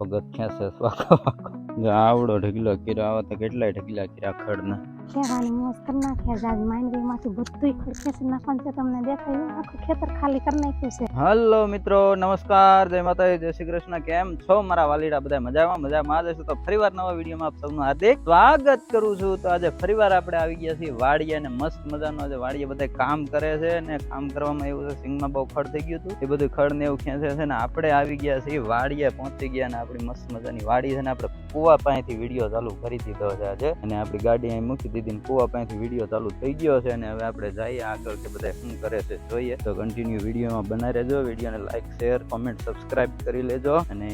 પગત ખેંચે આવડો ઢગલો કર્યો આવા તો કેટલાય ઢગલા કર્યા ખડના. ખેવાની મોજ કરી નાખ્યા છે આજ માંડવીમાંથી બધું છે નાખવાનું છે. તમને દેખાય આખું ખેતર ખાલી કરી નાખ્યું છે. હલો મિત્રો, નમસ્કાર. જય માતાજી, જય શ્રી કૃષ્ણ. કેમ છો મારા વાલીડા? બધા મજામાં? મજામાં? જ હશો તો ફરીવાર નવા વિડીયોમાં આપ સૌનું હાર્દિક સ્વાગત કરું છું. તો આજે ફરીવાર આપણે આવી ગયા છીએ વાડીએ અને મસ્ત મજાનો આજે વાડીએ બધા કામ કરે છે અને કામ કરવામાં એવું છે, સિંગમાં બહુ ખડ થઈ ગયું હતું. એ બધું ખડ ને એવું ખેંચે છે ને આપણે આવી ગયા છીએ વાડીએ પહોંચી ગયા અને આપણી મસ્ત મજાની વાડી છે ને આપણે કુવા પાસેથી વીડિયો ચાલુ કરી દીધો છે આજે. અને આપણી ગાડી અહીં મૂકી દીધી ને કુવા પાસેથી વીડિયો ચાલુ થઈ ગયો છે અને હવે આપણે જઈએ આગળ કે બધા શું કરે છે જોઈએ. તો કન્ટિન્યુ વિડીયોમાં બનાવી રહેજો, વિડીયોને લાઈક શેર કોમેન્ટ સબસ્ક્રાઇબ કરી લેજો. અને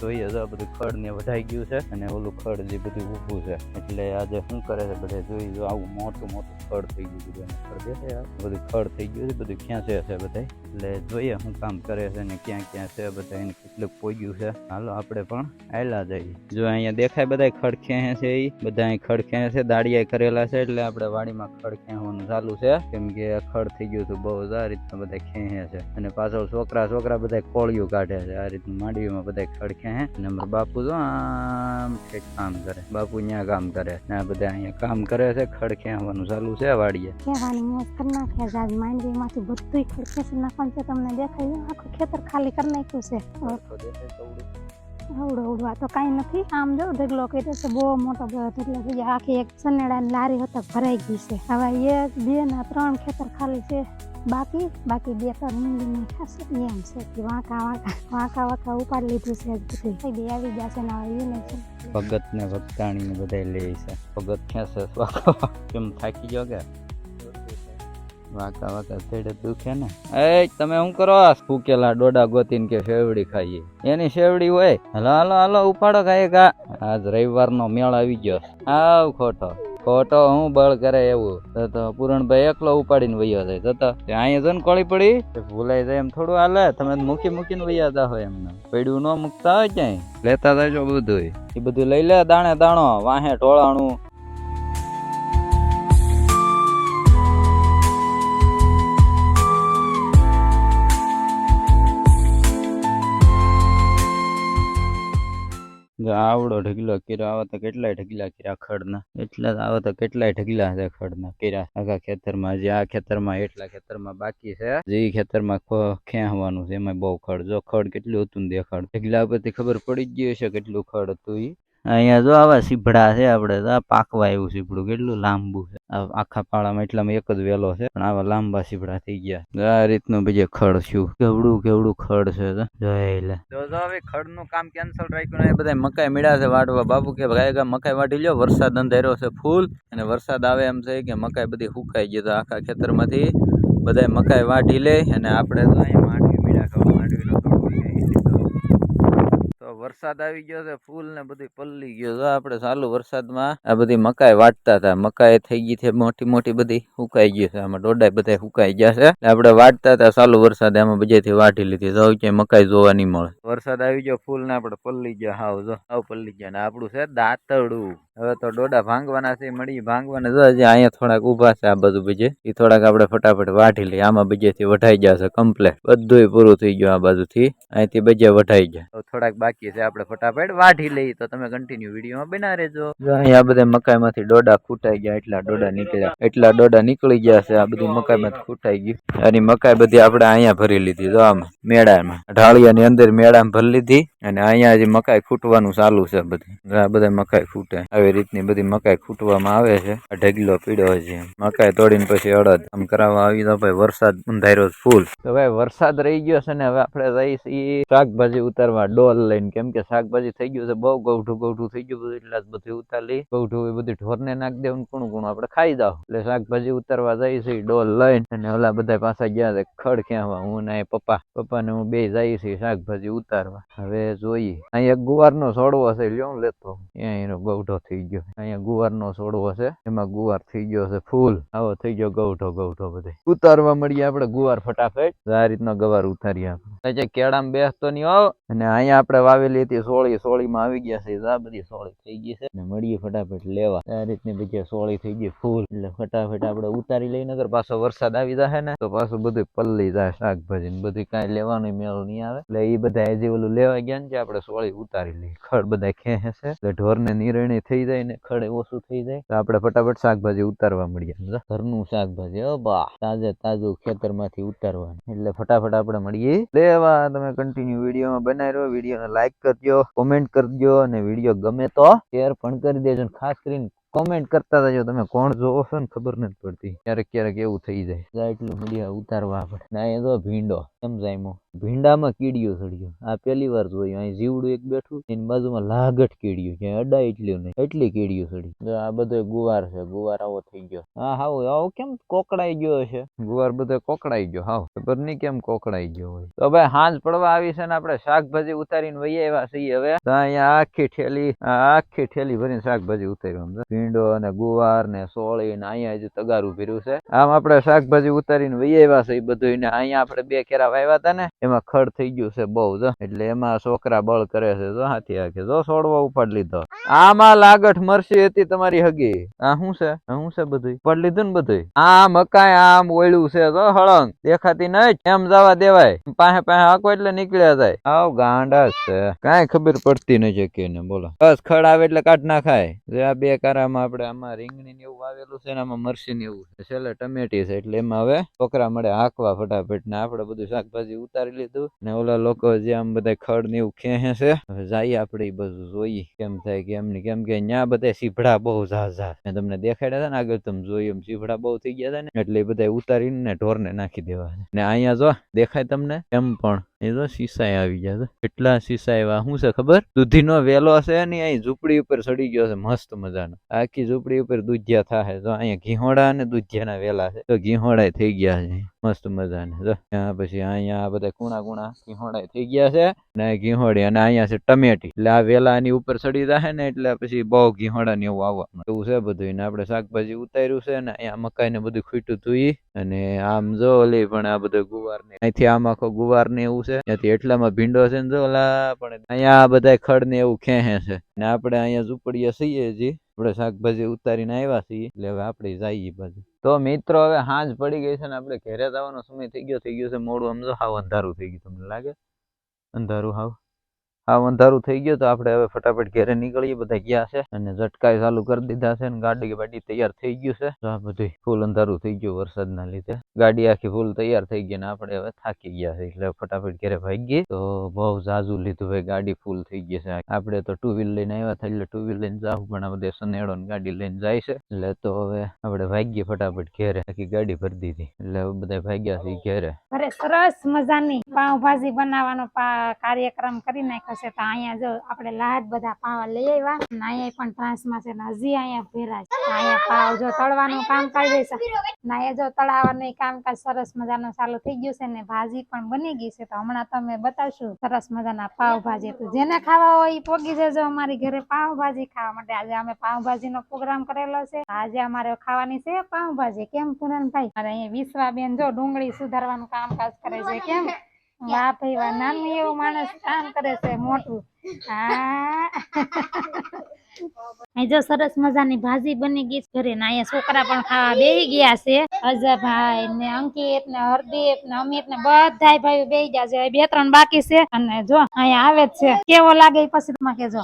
જોઈએ જો બધું ખડ ને વધાઈ ગયું છે અને ઓલું ખડ જે બધું ઊભું છે. એટલે આજે શું કરે છે બધે જોઈ જો આવું મોટું મોટું ખડ થઈ ગયું ખડ બધું ખડ થઈ ગયું છે, બધું ક્યાં છે બધા? એટલે જોઈએ શું કામ કરે છે ને ક્યાં ક્યાં છે બધા, એને કેટલું પોગ્યું છે. હાલો, આપણે પણ આયલા જઈએ. જો અહીંયા દેખાય બધા ખડખે છે એ બધા અહીં ખડ છે દાડિયા કરેલા છે એટલે આપણે વાડીમાં ખડ હોવાનું ચાલુ છે. કેમ કે ખડ થઈ ગયું હતું બહુ આ રીતના બધા ખેંચે છે. અને પાછળ છોકરા છોકરા બધા કોળિયું કાઢે છે. આ રીતનું માંડવીમાં બધા ખડ ખેંચે અને અમારા બાપુ તો આમ ઠેક કામ કરે. બાપુ ત્યાં કામ કરે. ને બધા અહીંયા કામ કરે છે ખડ હોવાનું ચાલુ છે વાડીએ. ખેવાની કરી આજ માંડવીમાંથી બધું ખડકે છે. નાખવાનું છે તમને દેખાય આખું ખેતર ખાલી કરી નાખ્યું છે. અવડું અવડો આ તો કાંઈ નથી. આમ જો, ઢગલો કર્યો છે, બહુ મોટો ઢગલો એટલે પછી આખી એક સનેડાની લારી હતા ભરાઈ ગઈ છે. હવે એક, બે ના ત્રણ ખેતર ખાલી છે. બાકી બાકી બે ત્રણ મીંડી ખાશે. એમ છે કે વાંકા વાંકા વાંકા વાંકા ઉપાડી લીધું છે બધું. બે આવી ગયા છે ને હવે એને છે. ભગત ને ભક્તાણી ને બધા લે છે. ભગત સ્વાકો કેમ થાકી ગયો વાકા વાકા છેડે દુખે ને. એ, તમે શું કરો? ફૂકેલા ડોડા ગોતીને કે શેવડી ખાઈએ. એની શેવડી હોય? હલો હલો હલો, ઉપાડો ખાઈએ કા. આજ રવિવારનો મેળ આવી ગયો. આવ ખોટો. ખોટો હું બળ કરે એવું. તો પૂરણભાઈ એકલો ઉપાડીને વયો જાય. તો અહીંયા ને કોળી પડી? ભૂલાઈ જાય એમ થોડું હાલે. તમે મૂકી મૂકીને વૈયા જા હોય એમને પડ્યું ન મૂકતા હોય ક્યાંય? લેતા જાય બધું એ બધું લઈ લે, દાણે દાણો, વાહે ટોળાણું આવડો ઢગલો કર્યો, આવે તો કેટલાય ઢગલા કીરા ખડના. એટલા જ તો કેટલાય ઢગલા છે ખડના કેરા આખા ખેતરમાં જે, આ ખેતરમાં એટલા ખેતરમાં બાકી છે. જે ખેતરમાં ખેંચવાનું છે એમાં બહુ ખડ. જો ખડ કેટલું હતું દેખાડ. ઢગલા પરથી ખબર પડી જ ગઈ હશે કેટલું ખડ હતું ઈ. અહીંયા જો આવા સીભડા છે આપણે તો. પાકવા એવું સીભડું કેટલું લાંબુ છે. આખા પાળામાં એટલામાં એક જ વેલો છે. પણ આવા લાંબા સીભડા થઈ ગયા આ રીતનું બીજે ખડ છું કેવડું કેવડું ખડ છે તો? જોયેલા જો હવે ખડનું કામ કેન્સલ રાખ્યું ને બધા મકાઈ મીડા છે વાટવા બાપુ કે ભાઈ મકાઈ વાટી લ્યો, વરસાદ અંધેરો છે ફૂલ. અને વરસાદ આવે એમ છે કે મકાઈ બધી સુકાઈ ગઈ તો આખા ખેતરમાંથી બધા મકાઈ વાટી લે. અને આપણે તો અહીંયા માંડવી મીડા ખાવા માંડવીનો વરસાદ આવી ગયો છે, ફૂલ ને બધું પલ્લી ગયો તો આપણે ચાલુ વરસાદમાં આ બધી મકાઈ વાટતા હતા. મકાઈ થઈ ગઈ છે, મોટી મોટી બધી સુકાઈ ગઈ છે. આમાં ડોડાઈ બધા સુકાઈ ગયા છે. આપડે વાટતા હતા, ચાલુ વરસાદ એમાં બજેથી વાટી લીધી. તો ક્યાંય મકાઈ જોવા નહીં મળે. વરસાદ આવી ગયો, ફૂલ ને આપણે પલ્લી ગયા. હાવ જો, હાવ પલ્લી ગયા. ને આપણું છે દાંતરડું. હવે તો ડોડા ભાંગવાના છે મળી ભાંગવાના જો હજી અહીંયા થોડાક ઊભા છે આ બધું બીજે. એ થોડાક આપણે ફટાફટ વાઢી લઈએ. આમાં બીજેથી વઢાઈ જશે કમ્પ્લેટ બધુંય પૂરું થઈ ગયું આ બાજુથી. અહીંથી બીજે વઢાઈ ગયા તો થોડાક બાકી છે આપણે ફટાફટ વાઢી લઈએ. તો તમે કન્ટિન્યુ વિડીયોમાં બના રહેજો. જો અહીંયા બધા મકાઈમાંથી ડોડા ખૂટાઈ ગયા એટલા ડોડા નીકળ્યા. એટલા ડોડા નીકળી ગયા છે આ બધી મકાઈમાંથી ખૂટાઈ ગયું. અને મકાઈ બધી આપણે અહીંયા ભરી લીધી જો આમ મેળામાં. ઢાળિયાની અંદર મેળામાં ભરી લીધી. અને અહીંયા હજી મકાઈ ખૂટવાનું ચાલુ છે બધી. આ બધા મકાઈ ખૂટે આવી રીતની બધી મકાઈ ખૂટવામાં આવે છે. આ ઢગલો પીડ્યો છે. મકાઈ તોડીને પછી અડદ. આમ કરાવવા આવી તો ભાઈ વરસાદ અંધાર્યો ફૂલ. તો ભાઈ વરસાદ રહી ગયો છે ને, હવે આપણે એ શાકભાજી ઉતારવા ડોલ લઈને. કેમ કે શાકભાજી થઈ ગયું છે, બહુ ગૌઠું ગૌઠું થઈ ગયું બધું એટલે બધું ઉતારી ગૌઠું એ બધું ઢોરને નાખી દેવું કુણું કુણું આપણે ખાઈ દઉં એટલે શાકભાજી ઉતારવા જઈશ ડોલ લઈને અને ઓલા બધા પાછા ગયા છે ખડ ક્યાં હું ને પપ્પા પપ્પા. ને હું બે જઈશ શાકભાજી ઉતારવા. હવે જોઈએ. અહીંયા ગુવાર ગુવારનો છોડવો છે, લ્યો લેતો. અહીંયા ગૌઠો થઈ ગયો. અહીંયા ગુવારનો છોડવો છે, એમાં ગુવાર થઈ ગયો છે ફૂલ. આવો થઈ ગયો ગૌઠો ગૌઠો બધે. ઉતારવા મળીએ આપણે ગુવાર ફટાફટ. આ રીતનો ગવાર ઉતારીએ આપણે. કેળામાં બેસતો નહીં આવો અને અહીંયા આપણે વાવેલી હતી સોળી. સોળીમાં આવી ગયા છે. આ બધી સોળી થઈ ગઈ છે. ને મળીએ ફટાફટ લેવા. આ રીતની બધી સોળી થઈ ગઈ ફૂલ. એટલે ફટાફટ આપણે ઉતારી લઈને અગર પાછો વરસાદ આવી જાય ને, તો પાછું બધું પલ્લી જાય શાકભાજી ને બધું કાંઈ લેવાનું મેળો નહીં આવે. એટલે એ બધા હજી ઓલું લેવા ગયા ને કે આપણે સોળી ઉતારી લઈએ. ખડ બધા ખેંચે છે. એટલે ઢોરને નિરણી થઈ જાય ને ખડે ઓછું થઈ જાય. તો આપણે ફટાફટ શાકભાજી ઉતારવા મળીએ. ઘરનું શાકભાજી. બા, તાજે તાજું ખેતરમાંથી ઉતારવાનું. એટલે ફટાફટ આપણે મળીએ. લેવા તમે કન્ટિન્યુ વિડીયોમાં બનાવી રહ્યો વિડીયોને લાઈક કરજો કોમેન્ટ કરજો અને વીડિયો ગમે તો શેર પણ કરી દેજો ખાસ કરીને કોમેન્ટ કરતા રહેજો. તમે કોણ જોવો છો ને ખબર નથી પડતી. ક્યારેક ક્યારેક એવું થઈ જાય. એટલું મીડિયા ઉતારવા આપણે. ના, એ તો ભીંડો. સમજાય ભીંડામાં કીડીઓ સડ્યો આ પહેલી વાર જોયું. અહીં જીવડું એક બેઠું એની બાજુમાં લાગટ કીડીયું છે. અડા એટલું નહીં. એટલી કીડીઓ સડી આ બધો ગુવાર છે, ગુવાર આવો થઈ ગયો. હા, હાવ, આવો કેમ કોકડાઈ ગયો છે ગુવાર બધો કોકડાઈ ગયો, હાવ. ખબર નહીં કેમ કોકડાઈ ગયો હોય. તો ભાઈ, હાંજ પડવા આવી છે ને આપણે શાકભાજી ઉતારીને વહી આવ્યા છીએ હવે. અહીંયા આખી ઠેલી આખી ઠેલી ભરીને શાકભાજી ઉતાર્યું ભીંડો અને ગુવાર ને સોળી ને અહીંયા હજી તગારું ભર્યું છે. આમ આપણે શાકભાજી ઉતારીને વહી આવ્યા છે એ બધું અહીંયા આપણે બે કેરા વાવ્યા હતા ને. એમાં ખડ થઈ ગયું છે બહુ, જ. એટલે એમાં છોકરા બળ કરે છે, જો, હાથી હાથે, જો છોડવા ઉપાડ લીધો. આમાં લાગઠ મરસી હતી તમારી હગી. આ શું છે? શું છે બધું ઉપાડ લીધું ને બધું આ મકાઈ આમ ઓયલું છે, જો, હળંગ. દેખાતી નહીં એમ જવા દેવાય. પાસે પાસે આકો એટલે નીકળ્યા જાય. આવ ગાંડા છે. કાંઈ ખબર પડતી નથી કે ને બોલો. બસ, ખડ આવે એટલે કાઢ નાખાય. જે આ બે કારામાં આપણે આમાં રીંગણી ને એવું આવેલું છે ને આમાં મરસી ને એવું. છે છેલ્લે ટમેટી છે, એટલે એમાં હવે છોકરા મળે હાંકવા ફટાફટ ને આપણે બધું શાકભાજી ઉતારી લીધું. ને ઓલા લોકો જે આમ બધા ખડ ને એવું ખેંચે છે, હવે જઈએ આપણે એ બધું જોઈએ. કેમ થાય કેમ ની કેમ કે ત્યાં બધા સીભડા બહુ ઝાઝા. મેં તમને દેખાડ્યા હતા ને આગળ તમે જોયું એમ સીભડા બહુ થઈ ગયા હતા ને. એટલે બધા ઉતારીને ને ઢોરને નાખી દેવા ને અહીંયા જો, દેખાય તમને? એમ પણ. એ તો શીશાય આવી ગયા કેટલા શીશા એવા? શું છે ખબર? દૂધીનો વેલો છે ને અહીં ઝૂંપડી ઉપર ચડી ગયો છે મસ્ત મજાનો. આખી ઝૂંપડી ઉપર દૂધિયા થાય તો અહીંયા ઘીહોડા અને દૂધિયાના વેલા છે. તો ઘીહોડા થઈ ગયા છે. મસ્ત મજાના. જો ત્યાં પછી અહીંયા બધા કુણા કુણા ઘીહોડા થઈ ગયા છે. ને ઘીહોડી અને અહીંયા છે ટમેટી. એટલે આ વેલા એની ઉપર ચડી જાય ને એટલે પછી બહુ ઘીહોડા ને એવું આવવા એવું છે બધું. ને આપણે શાકભાજી ઉતાર્યું છે ને અહીંયા મકાઈ ને બધું ખૂટ્યું ધોઈ અને આમ જો ઓલી પણ આ બધું ગુવાર ને અહીંથી આમ આખો ગુવાર ને એવું છે. ત્યાંથી એટલામાં ભીંડો છે ને ઓલા પણ અહીંયા બધા ખડ ને એવું ખેંચે છે. ને આપણે અહીંયા ઝૂંપડીએ છીએ જી. આપણે શાકભાજી ઉતારીને આવ્યા છીએ. એટલે હવે આપણે જઈએ બાજુ તો મિત્રો હવે હાંજ પડી ગઈ છે ને આપણે ઘરે જવાનો સમય થઈ ગયો. થઈ ગયો છે મોડું. સમજો હાવ અંધારું થઈ ગયું તમને લાગે? અંધારું હાવ. હાવ અંધારું થઈ ગયું તો આપણે હવે ફટાફટ ઘેરે નીકળીએ, બધા ગયા છે અને ઝટકાઈ ચાલુ કરી દીધા છે અને ગાડી બાડી તૈયાર થઈ ગયું છે. તો આ બધું ફૂલ અંધારું થઈ ગયું વરસાદના લીધે. ગાડી આખી ફૂલ તૈયાર થઈ ગઈ ને આપણે હવે થાકી ગયા છે એટલે ફટાફટ ઘરે ભાગીએ. તો બહુ ઝાઝુ લીધું ભાઈ, ગાડી ફૂલ થઈ ગઈ છે. આપણે તો ટુ વ્હીલ લઈને આવ્યા હતા એટલે ટુ વ્હીલ લઈને જાવ પણ આ બધે સનેડો ને ગાડી લઈને જાય છે. એટલે તો હવે આપણે ભાગીએ ફટાફટ ઘેરે. આખી ગાડી ભરી દીધી. એટલે બધા ભાગ્યા છે ઘેરે. સરસ મજાની પાવભાજી બનાવવાનો કાર્યક્રમ કરી નાખ્યો છે તો અહીંયા જો આપણે લાદ બધા પાવા લઈ આવ્યા અને અહીંયા પણ ત્રાસમાં છે ને હજી અહીંયા ભેરા છે. અહીંયા પાવ જો તળવાનું કામ કરી છે. ને જો તળાવવાનું કામકાજ સરસ મજાનું ચાલુ થઈ ગયું છે ને ભાજી પણ બની ગઈ છે તો હમણાં તમે બતાવશું સરસ મજાના પાવભાજી તો જેને ખાવા હોય એ પોગી જજો અમારી ઘરે પાવભાજી ખાવા માટે. આજે અમે પાવભાજી નો પ્રોગ્રામ કરેલો છે. આજે અમારે ખાવાની છે પાવભાજી. કેમ પૂરણભાઈ અરે અહીંયા વિશ્વાબેન જો ડુંગળી સુધારવાનું કામકાજ કરે છે. કેમ? વાહ ભાઈ વાહ નાનું એવું માણસ કામ કરે છે મોટું. હા. જો સરસ મજાની ભાજી બની ગઈ ઘરે ને અહીંયા છોકરા પણ ખાવા બેહી ગયા છે. અજયભાઈ ને અંકિત ને હરદીપ ને અમિત ને બધા ભાઈઓ બેહી ગયા છે બે ત્રણ બાકી છે. અને જો અહીંયા આવે જ છે. કેવો લાગે પછી તમે કેજો